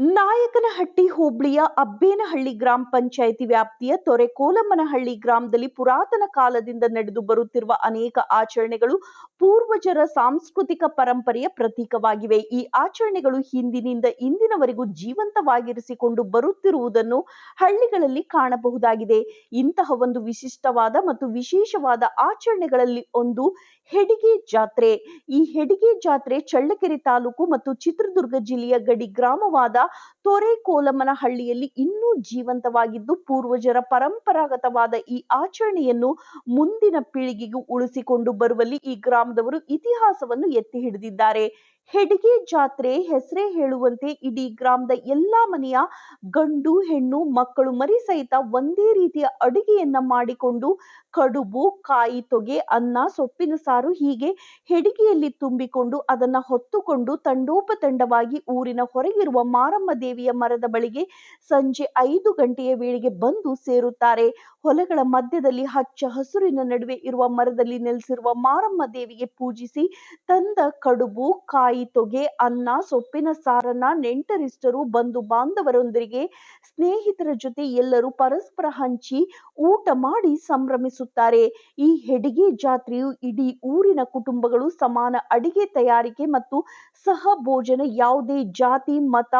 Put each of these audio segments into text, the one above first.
ನಾಯಕನಹಟ್ಟಿ ಹೋಬಳಿಯ ಅಬ್ಬೇನಹಳ್ಳಿ ಗ್ರಾಮ ಪಂಚಾಯಿತಿ ವ್ಯಾಪ್ತಿಯ ತೊರೆಕೋಲಮ್ಮನಹಳ್ಳಿ ಗ್ರಾಮದಲ್ಲಿ ಪುರಾತನ ಕಾಲದಿಂದ ನಡೆದು ಬರುತ್ತಿರುವ ಅನೇಕ ಆಚರಣೆಗಳು ಪೂರ್ವಜರ ಸಾಂಸ್ಕೃತಿಕ ಪರಂಪರೆಯ ಪ್ರತೀಕವಾಗಿವೆ. ಈ ಆಚರಣೆಗಳು ಹಿಂದಿನಿಂದ ಇಂದಿನವರೆಗೂ ಜೀವಂತವಾಗಿರಿಸಿಕೊಂಡು ಬರುತ್ತಿರುವುದನ್ನು ಹಳ್ಳಿಗಳಲ್ಲಿ ಕಾಣಬಹುದಾಗಿದೆ. ಇಂತಹ ಒಂದು ವಿಶಿಷ್ಟವಾದ ಮತ್ತು ವಿಶೇಷವಾದ ಆಚರಣೆಗಳಲ್ಲಿ ಒಂದು ಹೆಡಿಗೆ ಜಾತ್ರೆ. ಈ ಹೆಡಿಗೆ ಜಾತ್ರೆ ಚಳ್ಳಕೆರೆ ತಾಲೂಕು ಮತ್ತು ಚಿತ್ರದುರ್ಗ ಜಿಲ್ಲೆಯ ಗಡಿ ಗ್ರಾಮವಾದ ತೊರೆಕೋಲಮ್ಮನಹಳ್ಳಿಯಲ್ಲಿ ಇನ್ನೂ ಜೀವಂತವಾಗಿದ್ದು ಪೂರ್ವಜರ ಪರಂಪರಾಗತವಾದ ಈ ಆಚರಣೆಯನ್ನು ಮುಂದಿನ ಪೀಳಿಗೆಗೂ ಉಳಿಸಿಕೊಂಡು ಬರುವಲ್ಲಿ ಈ ಗ್ರಾಮದವರು ಇತಿಹಾಸವನ್ನು ಎತ್ತಿ ಹಿಡಿದಿದ್ದಾರೆ. ಹೆಡಿಗೆ ಜಾತ್ರೆ ಹೆಸರೇ ಹೇಳುವಂತೆ ಇಡೀ ಗ್ರಾಮದ ಎಲ್ಲಾ ಮನೆಯ ಗಂಡು, ಹೆಣ್ಣು, ಮಕ್ಕಳು, ಮರಿ ಸಹಿತ ಒಂದೇ ರೀತಿಯ ಅಡುಗೆಯನ್ನ ಮಾಡಿಕೊಂಡು ಕಡುಬು, ಕಾಯಿ ತೊಗೆ, ಅನ್ನ, ಸೊಪ್ಪಿನ ಸಾರು ಹೀಗೆ ಹೆಡಿಗೆಯಲ್ಲಿ ತುಂಬಿಕೊಂಡು ಅದನ್ನ ಹೊತ್ತುಕೊಂಡು ತಂಡೋಪತಂಡವಾಗಿ ಊರಿನ ಹೊರಗಿರುವ ಮಾರಮ್ಮ ದೇವಿಯ ಮರದ ಬಳಿಗೆ ಸಂಜೆ ಐದು ಗಂಟೆಯ ವೇಳೆಗೆ ಬಂದು ಸೇರುತ್ತಾರೆ. ಹೊಲಗಳ ಮಧ್ಯದಲ್ಲಿ ಹಚ್ಚ ಹಸುರಿನ ನಡುವೆ ಇರುವ ಮರದಲ್ಲಿ ನೆಲೆಸಿರುವ ಮಾರಮ್ಮ ದೇವಿಗೆ ಪೂಜಿಸಿ, ತಂದ ಕಡುಬು, ಕಾಯಿ ತೊಗೆ, ಅನ್ನ, ಸೊಪ್ಪಿನ ಸಾರನ್ನ ನೆಂಟರಿಷ್ಟರು, ಬಂಧು ಬಾಂಧವರೊಂದಿಗೆ ಸ್ನೇಹಿತರ ಜೊತೆ ಎಲ್ಲರೂ ಪರಸ್ಪರ ಹಂಚಿ ಊಟ ಮಾಡಿ ಸಂಭ್ರಮಿಸುತ್ತಾರೆ. ಈ ಹೆಡಿಗೆ ಜಾತ್ರೆಯು ಇಡೀ ಊರಿನ ಕುಟುಂಬಗಳು ಸಮಾನ ಅಡಿಗೆ ತಯಾರಿಕೆ ಮತ್ತು ಸಹ ಭೋಜನ ಯಾವುದೇ ಜಾತಿ, ಮತ,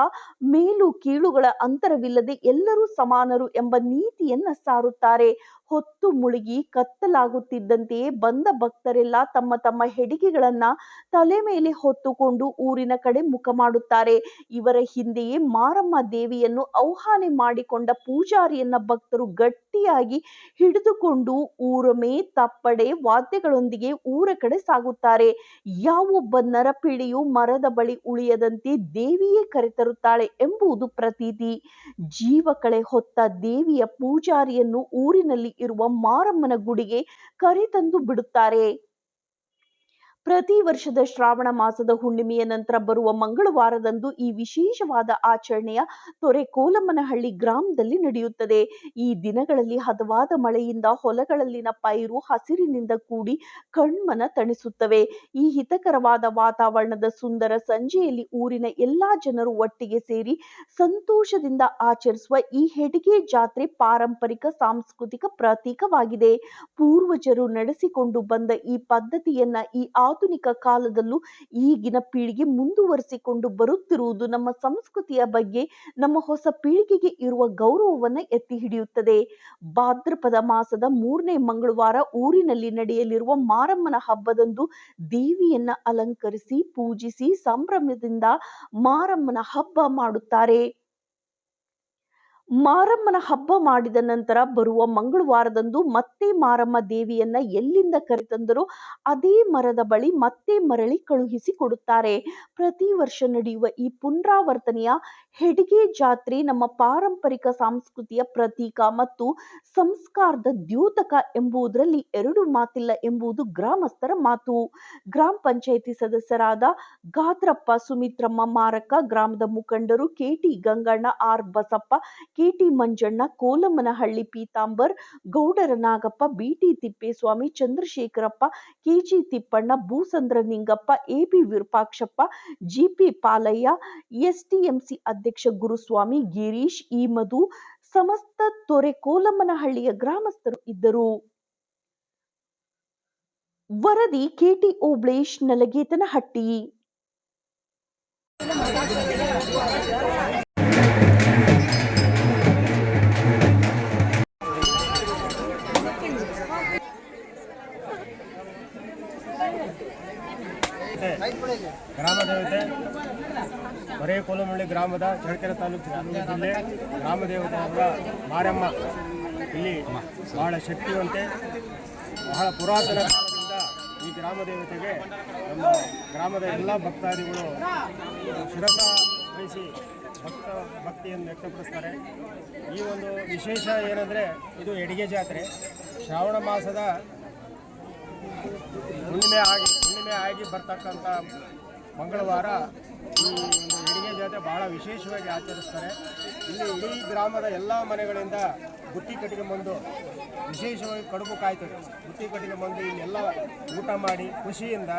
ಮೇಲು, ಕೀಳುಗಳ ಅಂತರವಿಲ್ಲದೆ ಎಲ್ಲರೂ ಸಮಾನರು ಎಂಬ ನೀತಿಯನ್ನ ಸಾರುತ್ತಾರೆ. ಇರುತ್ತಾರೆ ಹೊತ್ತು ಮುಳುಗಿ ಕತ್ತಲಾಗುತ್ತಿದ್ದಂತೆಯೇ ಬಂದ ಭಕ್ತರೆಲ್ಲ ತಮ್ಮ ತಮ್ಮ ಹೆಡಿಗೆಗಳನ್ನ ತಲೆ ಮೇಲೆ ಹೊತ್ತುಕೊಂಡು ಊರಿನ ಕಡೆ ಮುಖ ಮಾಡುತ್ತಾರೆ. ಇವರ ಹಿಂದೆಯೇ ಮಾರಮ್ಮ ದೇವಿಯನ್ನು ಆಹ್ವಾನೆ ಮಾಡಿಕೊಂಡ ಪೂಜಾರಿಯನ್ನ ಭಕ್ತರು ಗಟ್ಟಿಯಾಗಿ ಹಿಡಿದುಕೊಂಡು ಊರಮೆ ತಪ್ಪಡೆ ವಾದ್ಯಗಳೊಂದಿಗೆ ಊರ ಕಡೆ ಸಾಗುತ್ತಾರೆ. ಯಾವೊಬ್ಬ ನರಪಿಳಿಯು ಮರದ ಬಳಿ ಉಳಿಯದಂತೆ ದೇವಿಯೇ ಕರೆತರುತ್ತಾಳೆ ಎಂಬುದು ಪ್ರತೀತಿ. ಜೀವಕಳೆ ಹೊತ್ತ ದೇವಿಯ ಪೂಜಾರಿಯನ್ನು ಊರಿನಲ್ಲಿ ಇರುವ ಮಾರಮ್ಮನ ಗುಡಿಗೆ ಕರೆತಂದು ಬಿಡುತ್ತಾರೆ. ಪ್ರತಿ ವರ್ಷದ ಶ್ರಾವಣ ಮಾಸದ ಹುಣ್ಣಿಮೆಯ ನಂತರ ಬರುವ ಮಂಗಳವಾರದಂದು ಈ ವಿಶೇಷವಾದ ಆಚರಣೆಯ ತೊರೆಕೋಲಮ್ಮನಹಳ್ಳಿ ಗ್ರಾಮದಲ್ಲಿ ನಡೆಯುತ್ತದೆ. ಈ ದಿನಗಳಲ್ಲಿ ಹದವಾದ ಮಳೆಯಿಂದ ಹೊಲಗಳಲ್ಲಿನ ಪೈರು ಹಸಿರಿನಿಂದ ಕೂಡಿ ಕಣ್ಮನ ತಣಿಸುತ್ತವೆ. ಈ ಹಿತಕರವಾದ ವಾತಾವರಣದ ಸುಂದರ ಸಂಜೆಯಲ್ಲಿ ಊರಿನ ಎಲ್ಲಾ ಜನರು ಒಟ್ಟಿಗೆ ಸೇರಿ ಸಂತೋಷದಿಂದ ಆಚರಿಸುವ ಈ ಹೆಡಿಗೆ ಜಾತ್ರೆ ಪಾರಂಪರಿಕ ಸಾಂಸ್ಕೃತಿಕ ಪ್ರತೀಕವಾಗಿದೆ. ಪೂರ್ವಜರು ನಡೆಸಿಕೊಂಡು ಬಂದ ಈ ಪದ್ಧತಿಯನ್ನ ಈ ಆಧುನಿಕ ಕಾಲದಲ್ಲೂ ಈಗಿನ ಪೀಳಿಗೆ ಮುಂದುವರಿಸಿಕೊಂಡು ಬರುತ್ತಿರುವುದು ನಮ್ಮ ಸಂಸ್ಕೃತಿಯ ಬಗ್ಗೆ, ನಮ್ಮ ಹೊಸ ಪೀಳಿಗೆಗೆ ಇರುವ ಗೌರವವನ್ನು ಎತ್ತಿ ಹಿಡಿಯುತ್ತದೆ. ಭಾದ್ರಪದ ಮಾಸದ ಮೂರನೇ ಮಂಗಳವಾರ ಊರಿನಲ್ಲಿ ನಡೆಯಲಿರುವ ಮಾರಮ್ಮನ ಹಬ್ಬದಂದು ದೇವಿಯನ್ನ ಅಲಂಕರಿಸಿ, ಪೂಜಿಸಿ, ಸಂಭ್ರಮದಿಂದ ಮಾರಮ್ಮನ ಹಬ್ಬ ಮಾಡುತ್ತಾರೆ. ಮಾರಮ್ಮನ ಹಬ್ಬ ಮಾಡಿದ ನಂತರ ಬರುವ ಮಂಗಳವಾರದಂದು ಮತ್ತೆ ಮಾರಮ್ಮ ದೇವಿಯನ್ನ ಎಲ್ಲಿಂದ ಕರೆತಂದರೂ ಅದೇ ಮರದ ಬಳಿ ಮತ್ತೆ ಮರಳಿ ಕಳುಹಿಸಿ ಕೊಡುತ್ತಾರೆ. ಪ್ರತಿ ವರ್ಷ ನಡೆಯುವ ಈ ಪುನರಾವರ್ತನೆಯ ಹೆಡಿಗೆ ಜಾತ್ರೆ ನಮ್ಮ ಪಾರಂಪರಿಕ ಸಂಸ್ಕೃತಿಯ ಪ್ರತೀಕ ಮತ್ತು ಸಂಸ್ಕಾರದ ದ್ಯೋತಕ ಎಂಬುದರಲ್ಲಿ ಎರಡು ಮಾತಿಲ್ಲ ಎಂಬುದು ಗ್ರಾಮಸ್ಥರ ಮಾತು. ಗ್ರಾಮ ಪಂಚಾಯಿತಿ ಸದಸ್ಯರಾದ ಗಾತ್ರಪ್ಪ ಸುಮಿತ್ರಮ್ಮ ಮಾರಕ ಗ್ರಾಮದ ಮುಖಂಡರು KT Ganganna, R Basappa KT Manjanna, Kolammanahalli Pitambar, Gowdara Nagappa, BT Tippeswamy, Chandrashekharappa, KG Tippanna Bhusandra Ningappa AB Virupakshappa, GP Palaiah, STMC ಅಧ್ಯಕ್ಷ ಗುರುಸ್ವಾಮಿ, ಗಿರೀಶ್ ಈ ಮಧು, ಸಮಸ್ತ ತೊರೆ ಕೋಲಮ್ಮನಹಳ್ಳಿಯ ಗ್ರಾಮಸ್ಥರು ಇದ್ದರು. ವರದಿ ಕೆಟಿ ಓಬ್ಳೇಶ್ ನಲಗೇತನಹಟ್ಟಿ. ಗ್ರಾಮ ದೇವತೆ, ಬರೇ ಕೋಲಮಳ್ಳಿ ಗ್ರಾಮದ ಚಳ್ಳಕೆರೆ ತಾಲೂಕು ಜಿಲ್ಲೆ ಗ್ರಾಮ ದೇವತೆ ಆದ ಮಾರಮ್ಮ. ಇಲ್ಲಿ ಬಹಳ ಶಕ್ತಿವಂತೆ, ಬಹಳ ಪುರಾತನ ಕಾಲದಿಂದ ಈ ಗ್ರಾಮ ದೇವತೆಗೆ ನಮ್ಮ ಗ್ರಾಮದ ಎಲ್ಲ ಭಕ್ತಾದಿಗಳು ಶಿರಸ ವಹಿಸಿ ಭಕ್ತ ಭಕ್ತಿಯನ್ನು ವ್ಯಕ್ತಪಡಿಸ್ತಾರೆ. ಈ ಒಂದು ವಿಶೇಷ ಏನಂದರೆ ಇದು ಎಡಿಗೆ ಜಾತ್ರೆ. ಶ್ರಾವಣ ಮಾಸದ ಹುಣ್ಣಿಮೆ ಆಗಿ ಹುಣ್ಣಿಮೆ ಆಗಿ ಬರ್ತಕ್ಕಂಥ ಮಂಗಳವಾರ ಈ ಒಂದು ಜಾತ್ರೆ ಬಹಳ ವಿಶೇಷವಾಗಿ ಆಚರಿಸ್ತಾರೆ. ಇಲ್ಲಿ ಇಡೀ ಗ್ರಾಮದ ಎಲ್ಲ ಮನೆಗಳಿಂದ ಬುತ್ತಿ ಕಟ್ಟಿಗೆ ಬಂದು ವಿಶೇಷವಾಗಿ ಕಡುಬು ಕಾಯ್ತದೆ. ಬುತ್ತಿ ಕಟ್ಟಿಗೆ ಬಂದು ಇಲ್ಲೆಲ್ಲ ಊಟ ಮಾಡಿ ಖುಷಿಯಿಂದ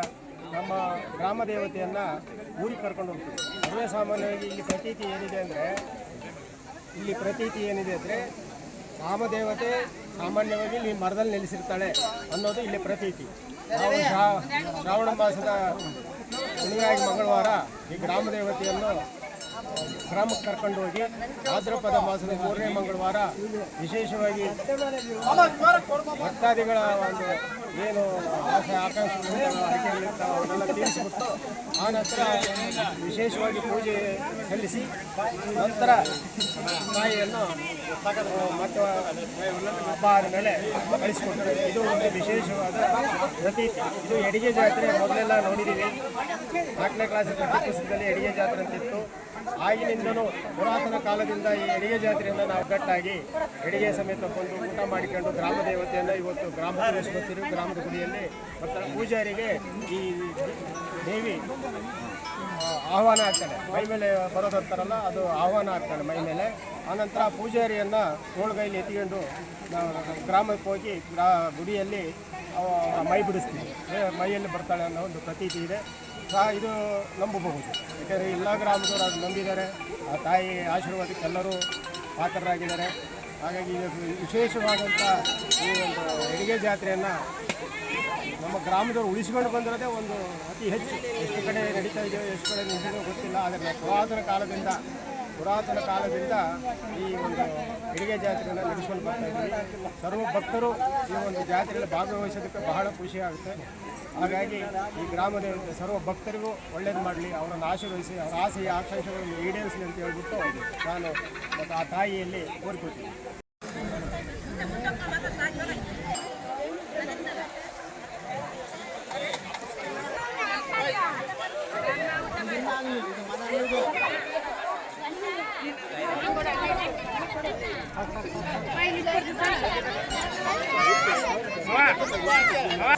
ನಮ್ಮ ಗ್ರಾಮ ದೇವತೆಯನ್ನು ಊರಿಗೆ ಕರ್ಕೊಂಡು ಹೋಗ್ತೀವಿ. ಸರ್ವೇ ಸಾಮಾನ್ಯವಾಗಿ ಇಲ್ಲಿ ಪ್ರತೀತಿ ಏನಿದೆ ಅಂದರೆ, ಇಲ್ಲಿ ಪ್ರತೀತಿ ಏನಿದೆ ಅಂದರೆ ರಾಮದೇವತೆ ಸಾಮಾನ್ಯವಾಗಿ ಇಲ್ಲಿ ಮರದಲ್ಲಿ ನೆಲೆಸಿರ್ತಾಳೆ ಅನ್ನೋದು ಇಲ್ಲಿ ಪ್ರತೀತಿ. ನಾವು ಶ್ರಾವಣ ಮಾಸದ ಹುಣ್ಣಿಮೆಯಾಗಿ ಮಂಗಳವಾರ ಈ ಗ್ರಾಮ ದೇವತೆಯನ್ನು ಗ್ರಾಮಕ್ಕೆ ಕರ್ಕೊಂಡು ಹೋಗಿ ಭಾದ್ರಪದ ಮಾಸದ ಮೂರನೇ ಮಂಗಳವಾರ ವಿಶೇಷವಾಗಿ ಭಕ್ತಾದಿಗಳ ಒಂದು ಏನು ಆಸೆ ಅಡಿಕೆಗಳಿರ್ತಾವೆ ಅವನ್ನೆಲ್ಲ ತೀರಿಸಿಬಿಟ್ಟು ಆ ನಂತರ ವಿಶೇಷವಾಗಿ ಪೂಜೆ ಸಲ್ಲಿಸಿ, ನಂತರ ತಾಯಿಯನ್ನು ಮತ್ತು ಹಬ್ಬ ಆದಮೇಲೆ ಕಳಿಸ್ಕೊಡ್ತಾರೆ. ಇದು ಒಂದು ವಿಶೇಷವಾದ ಪ್ರತೀತಿ. ಇದು ಎಡಿಗೆ ಜಾತ್ರೆ ಮೊದಲೆಲ್ಲ ನೋಡಿದ್ದೀವಿ ನಾಲ್ಕನೇ ಕ್ಲಾಸ್ ಪುಸ್ತಕದಲ್ಲಿ ಎಡಿಗೆ ಜಾತ್ರೆ ಅಂತಿತ್ತು ಆಗಿನಿಂದನೂ ಪುರಾತನ ಕಾಲದಿಂದ ಈ ಎಡಿಗೆ ಜಾತ್ರೆಯಿಂದ ನಾವು ಒಗ್ಗಟ್ಟಾಗಿ ಎಡಿಗೆ ಸಮೇತ ಬಂದು ಊಟ ಮಾಡಿಕೊಂಡು ಗ್ರಾಮ ದೇವತೆಯನ್ನು ಇವತ್ತು ಗ್ರಾಮ ಪ್ರವೇಶಿಸುತ್ತಿರು ಗ್ರಾಮದ ಗುಡಿಯಲ್ಲಿ ಮತ್ತು ಪೂಜಾರಿಗೆ ಈ ದೇವಿ ಆಹ್ವಾನ ಆಗ್ತಾನೆ. ಮೈ ಮೇಲೆ ಬರೋದಂತಾರಲ್ಲ ಅದು ಆಹ್ವಾನ ಆಗ್ತಾನೆ ಮೈ ಮೇಲೆ. ಆನಂತರ ಪೂಜಾರಿಯನ್ನು ತೋಳ್ಗೈಲಿ ಎತ್ಕೊಂಡು ಗ್ರಾಮಕ್ಕೆ ಹೋಗಿ ಗ್ರಾ ಗುಡಿಯಲ್ಲಿ ಮೈ ಬಿಡಿಸ್ತೀವಿ. ಮೈಯಲ್ಲಿ ಬರ್ತಾಳೆ ಅನ್ನೋ ಒಂದು ಪ್ರತೀತಿ ಇದೆ. ಇದು ನಂಬಬಹುದು. ಯಾಕೆಂದರೆ ಎಲ್ಲ ಗ್ರಾಮದವರು ಅದು ನಂಬಿದ್ದಾರೆ. ಆ ತಾಯಿ ಆಶೀರ್ವಾದಕ್ಕೆ ಎಲ್ಲರೂ ಪಾತ್ರರಾಗಿದ್ದಾರೆ. ಹಾಗಾಗಿ ವಿಶೇಷವಾದಂಥ ಈ ಒಂದು ಅಡಿಗೆ ಜಾತ್ರೆಯನ್ನು ನಮ್ಮ ಗ್ರಾಮದವರು ಉಳಿಸ್ಕೊಂಡು ಬಂದಿರೋದೇ ಒಂದು ಅತಿ ಹೆಚ್ಚು. ಎಷ್ಟು ಕಡೆ ನಡೀತಾ ಇದೆಯೋ, ಎಷ್ಟು ಕಡೆ ನಿಂತಿದೆಯೋ ಗೊತ್ತಿಲ್ಲ. ಆದರೆ ಪುರಾತನ ಕಾಲದಿಂದ ಪುರಾತನ ಕಾಲದಿಂದ ಈ ಒಂದು ಅಡುಗೆ ಜಾತ್ರೆಯನ್ನು ನಡೆಸ್ಕೊಂಡು ಬರ್ತಾ ಇದ್ದೀವಿ. ಸರ್ವ ಭಕ್ತರು ಈ ಒಂದು ಜಾತ್ರೆಯಲ್ಲಿ ಭಾಗವಹಿಸೋದಕ್ಕೆ ಬಹಳ ಖುಷಿ ಆಗುತ್ತೆ. ಹಾಗಾಗಿ ಈ ಗ್ರಾಮದ ಸರ್ವ ಭಕ್ತರಿಗೂ ಒಳ್ಳೇದು ಮಾಡಲಿ. ಅವರನ್ನು ಆಶೀರ್ವಹಿಸಿ ಅವರ ಆಸೆಯ, ಆಕಾಂಕ್ಷೆಗಳನ್ನು ಈಡೇರಿಸಲಿ ಅಂತ ಹೇಳ್ಬಿಟ್ಟು ನಾನು ಮತ್ತು ಆ ತಾಯಿಯಲ್ಲಿ ಕೋರ್ಕೊಳ್ತೀನಿ. Yeah,